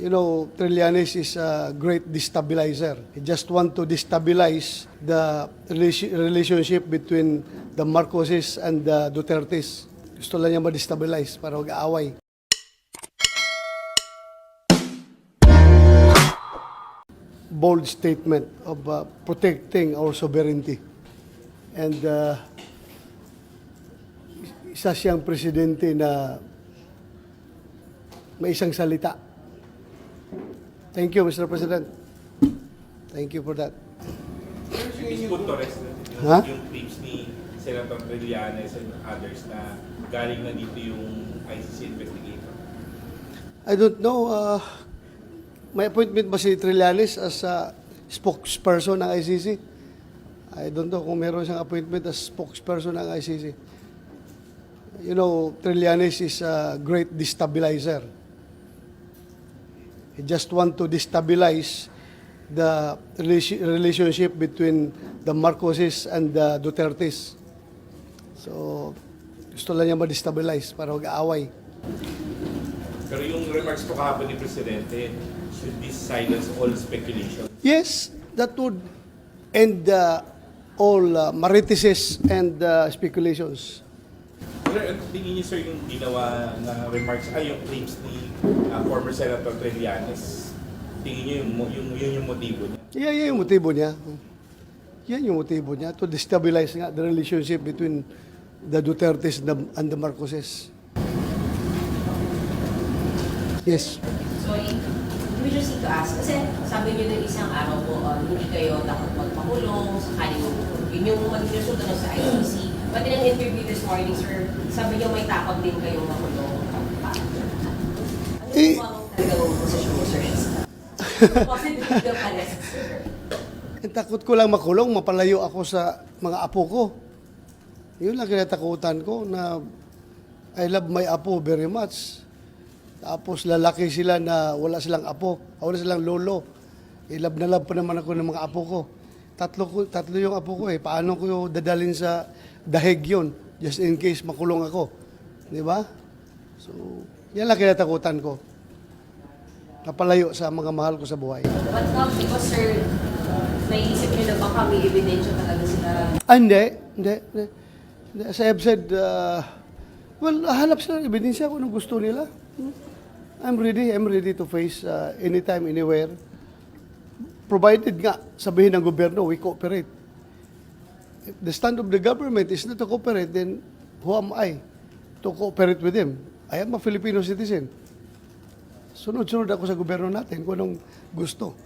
you know, Trillanes is a great destabilizer. He just want to destabilize the relation- relationship between the Marcoses and the Dutertes. Gusto lang niya ma-destabilize para mag-aaway. Bold statement of uh, protecting our sovereignty. And uh, isa siyang presidente na may isang salita. Thank you, Mr. President. Thank you for that. Miss Torres, yung, Ha? yung clips ni Senator Trillanes and others na galing na dito yung ICC investigator. I don't know, uh, may appointment ba si Trillanes as a spokesperson ng ICC? I don't know kung meron siyang appointment as spokesperson ng ICC. You know, Trillanes is a great destabilizer. He just want to destabilize the relation- relationship between the Marcoses and the Dutertes. So, gusto lang niya ma-destabilize para mag-aaway. Pero yung remarks po kahapon ni Presidente, should this silence all speculation? Yes, that would end uh, all uh, maritises and uh, speculations. Pero ano tingin niyo sir yung ginawa na remarks, ay yung claims ni uh, former Senator Trillanes, tingin niyo yung, mo- yung, yun yung motibo niya? Yeah, yan yung motibo niya. Yan yung motibo niya to destabilize nga the relationship between the Dutertes and the, and the Marcoses. Yes. So, we just need to ask, kasi sabi niyo din isang araw po, um, hindi kayo takot magpakulong, sakaling yun yung maging resulta nun sa ICC. Pati ng interview this morning, sir, sabi niyo may takot din kayong makulong. Ano Eh, yung mga talagang posisyon mo, sir? Possibility of arrest, sir. Ang takot ko lang makulong, mapalayo ako sa mga apo ko. Yun lang kinatakutan ko na I love my apo very much. Tapos lalaki sila na wala silang apo, wala silang lolo. I love na love pa naman ako ng mga apo ko. Tatlo, ko, tatlo yung apo ko eh. Paano ko yung dadalhin sa dahig yun? Just in case makulong ako. Di ba? So, yan lang kinatakutan ko. Napalayo sa mga mahal ko sa buhay. But now, because sir, naisip niyo na baka may ebidensya talaga sila Ah, hindi. Hindi. hindi. Hindi. As I have said, uh, well, hanap sila ng ebidensya kung anong gusto nila. I'm ready. I'm ready to face uh, anytime, anywhere. Provided nga, sabihin ng gobyerno, we cooperate. If the stand of the government is not to cooperate, then who am I to cooperate with them? I am a Filipino citizen. Sunod-sunod ako sa gobyerno natin kung anong gusto.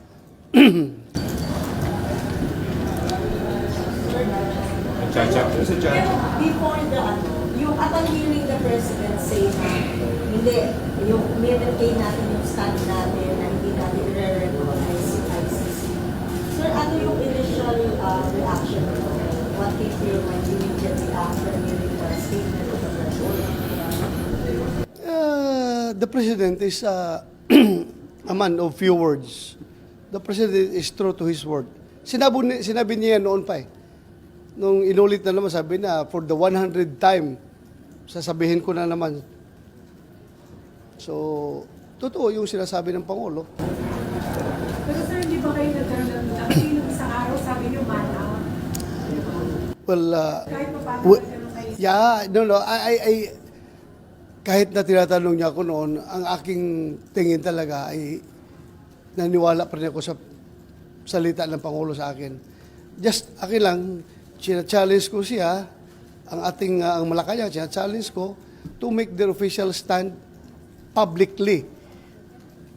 Pero Chacha. before the ano, yung upon hearing the president say na hindi, yung maintain natin yung stand natin na hindi natin ICC. Sir, ano yung initial uh, reaction mo? What to your immediately after hearing the statement of the president? Uh, the president is uh, a man of few words. The president is true to his word. Sinabi, sinabi niya noon pa eh. Nung inulit na naman, sabi na, for the 100 time, sasabihin ko na naman. So, totoo yung sinasabi ng Pangulo. Ba kayo nagkaroon ng nung isang araw sabi niyo man out. Well, uh, Kahit pa paano kayo. Yeah, no, no. I, I, I- kahit na tinatanong niya ako noon, ang aking tingin talaga ay naniwala pa rin ako sa salita ng Pangulo sa akin. Just, akin lang, challenge ko siya, ang ating, uh, ang Malacanang, challenge ko to make their official stand publicly.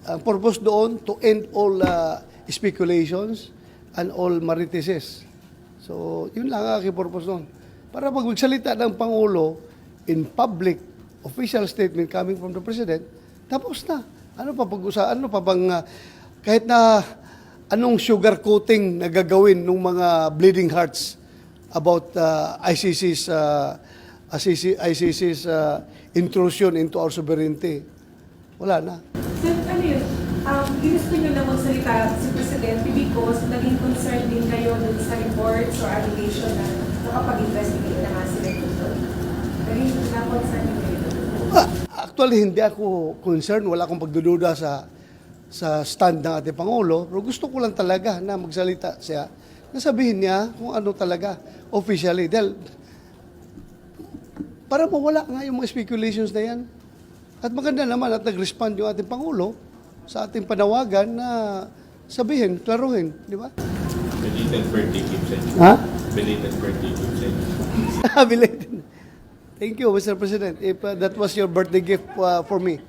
Ang purpose doon, to end all uh, speculations and all maritises. So, yun lang ang aking purpose doon. Para pag magsalita ng Pangulo in public, official statement coming from the President, tapos na. Ano pa pag ano pa bang, uh, kahit na anong sugar coating na gagawin ng mga bleeding hearts about uh, ICC's, uh, ICC, ICC's uh, intrusion into our sovereignty. Wala na. Sir, ano yun? Um, ginusto niyo na magsalita si Presidente because naging concerned din kayo dun sa reports or allegation na nakapag-investigate na nga sila dito. Naging na-concern din kayo. Ah, Actually, hindi ako concerned. Wala akong pagdududa sa sa stand ng ating Pangulo, pero gusto ko lang talaga na magsalita siya, na sabihin niya kung ano talaga officially. Dahil para mawala nga yung mga speculations na yan. At maganda naman at nag-respond yung ating Pangulo sa ating panawagan na sabihin, klaruhin, di ba? Belated birthday gift. Ha? Belated birthday gift. Belated. Thank you, Mr. President. If uh, that was your birthday gift uh, for me.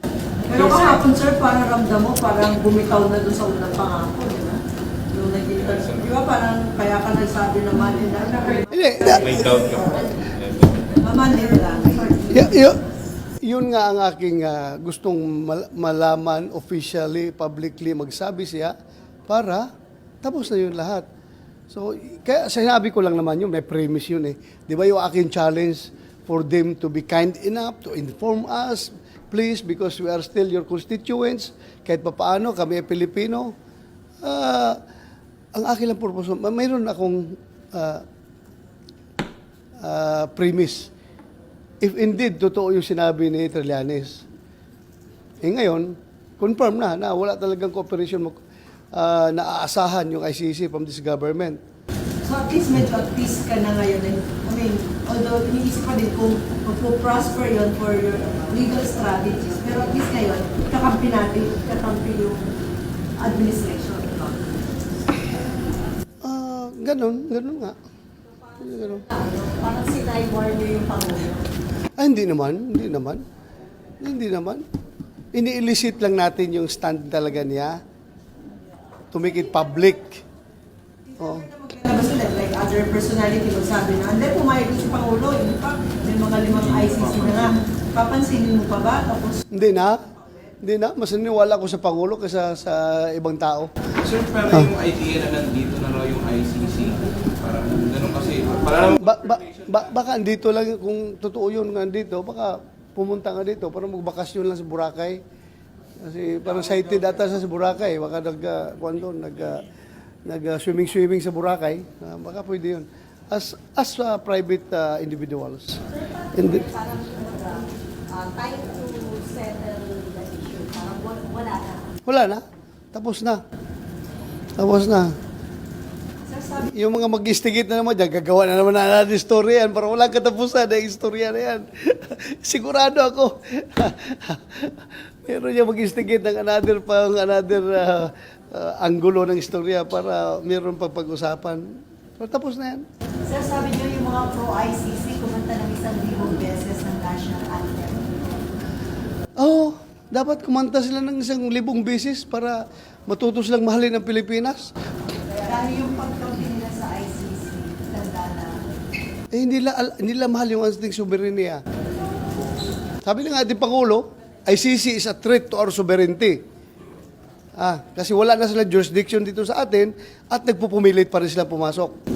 Pero kahapon, sir, parang ramdam mo, parang bumitaw na doon sa unang pangako, di ba? Yung naging, di ba parang kaya ka nagsabi naman, na, Hindi, na- May doubt ka po. mamanhin lang. Yun nga ang aking uh, gustong mal- malaman officially, publicly, magsabi siya para tapos na yun lahat. So, kaya sinabi ko lang naman yun, may premise yun eh. Di ba yung aking challenge for them to be kind enough to inform us, please, because we are still your constituents, kahit pa paano, kami ay Pilipino. Ah, ang aking lang purpose, may- mayroon akong ah, ah, premise. If indeed, totoo yung sinabi ni Trillanes, eh ngayon, confirm na na wala talagang cooperation mo, ah, naaasahan yung ICC from this government. So at least medyo at peace ka na ngayon. eh. I mean, although iniisip pa din kung magpo-prosper yon for your legal strategies, pero at least ngayon, kakampi natin, kakampi yung administration. no? Ah, ganun, ganun nga. Ganun. Parang sinaybar niyo yung Pangulo. Ah, hindi naman, hindi naman. Hindi naman. Ini-elicit lang natin yung stand talaga niya to make it public. Oh. Like other personality magsabi na, hindi, pumayag si Pangulo, hindi pa, may mga limang ICC na nga. Papansinin mo pa ba? Tapos, Hindi na. Hindi na. Mas naniwala ko sa Pangulo kaysa sa ibang tao. Sir, para yung idea na nandito na raw yung ICC, parang ganun kasi, para naman Ba, ba, ba, baka andito lang, kung totoo yun nga andito, baka pumunta nga dito para magbakasyon lang sa Boracay. Kasi parang sighted ata sa Boracay. Baka nag, uh, kuwan doon, nag, uh, nag uh, swimming-swimming sa Boracay. Ah, baka pwede yun. As, as uh, private uh, individuals. Hindi. parang uh, time to settle the issue. Parang wa- wala na. Wala na. Tapos na. Tapos na. Yung mga mag-instigate na naman dyan, gagawa na naman na natin istorya yan para walang katapusan na istorya na yan. Sigurado ako. meron niya mag-instigate ng another pang another uh, uh, anggulo ng istorya para meron pang pag-usapan. Pero tapos na yan. Sir, sabi niyo yung mga pro-ICC kumanta ng isang libong beses ng national anthem. Oo, dapat kumanta sila ng isang libong beses para matuto silang mahalin ang Pilipinas. Dahil yung pagkampi nila sa ICC, tanda na. Eh, hindi nila, nila mahal yung ating soberenya. Sabi ng ating Pangulo, ICC is a threat to our sovereignty. Ah, kasi wala na sila jurisdiction dito sa atin at nagpupumilit pa rin sila pumasok.